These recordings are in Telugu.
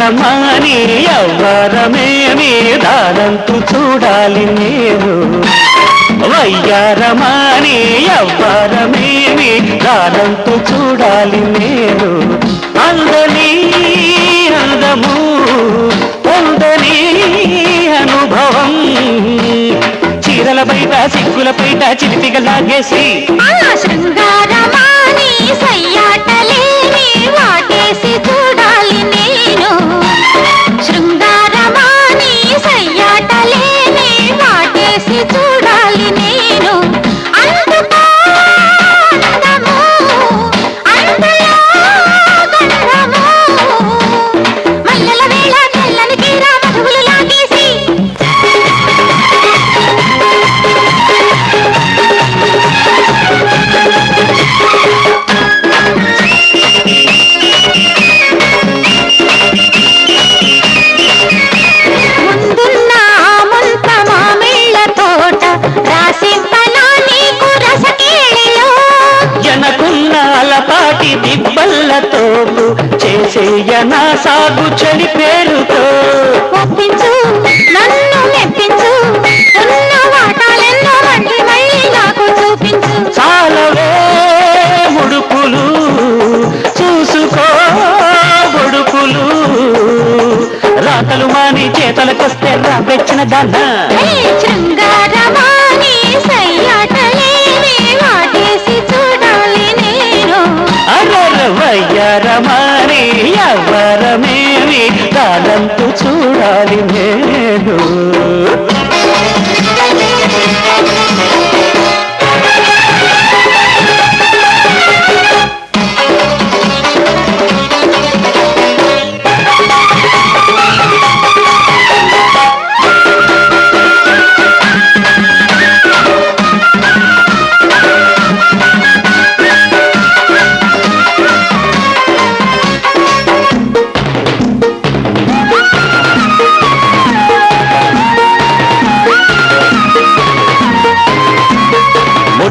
వయ్యారమాని ఎవ్వరమేమి దానంతు చూడాలి నేను వయ్యారమాని ఎవ్వరమేమి దానంతు చూడాలి నేను అందని అందము పొందని అనుభవం. చీరల బయట సిగ్గుల బయట చిలిపిగ లాగేసి. ఆ శృంగారమాని సయ్యాటలేని necesito అలపాటి దిబ్బల్లతో చేసేయనా సాగు చెడి పేరుతో. ఒప్పించు నన్ను మెప్పించు ఉన్న వాటాలెన్నో మళ్ళీ మళ్ళీ నాకు చూపించు. చాలవే ముడుపులు చూసుకో బుడుపులు రాతలు మాని చేతలకొస్తే రాబెచ్చిన దాన్న శృంగారమాని సయ్యాటలేని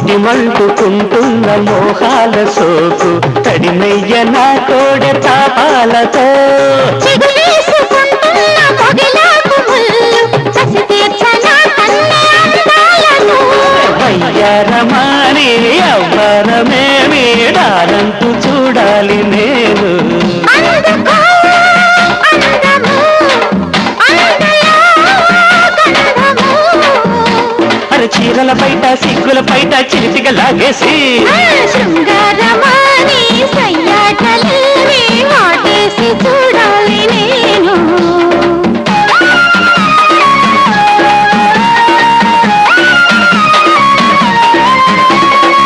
ముడి మండుకుంటున్న మోహాల సోకు తడిమయ్య నా కోడ తాపాలతో బుగ్గల బయట సిగ్గుల బయట చిలిపిగలాగేసి శృంగారమాని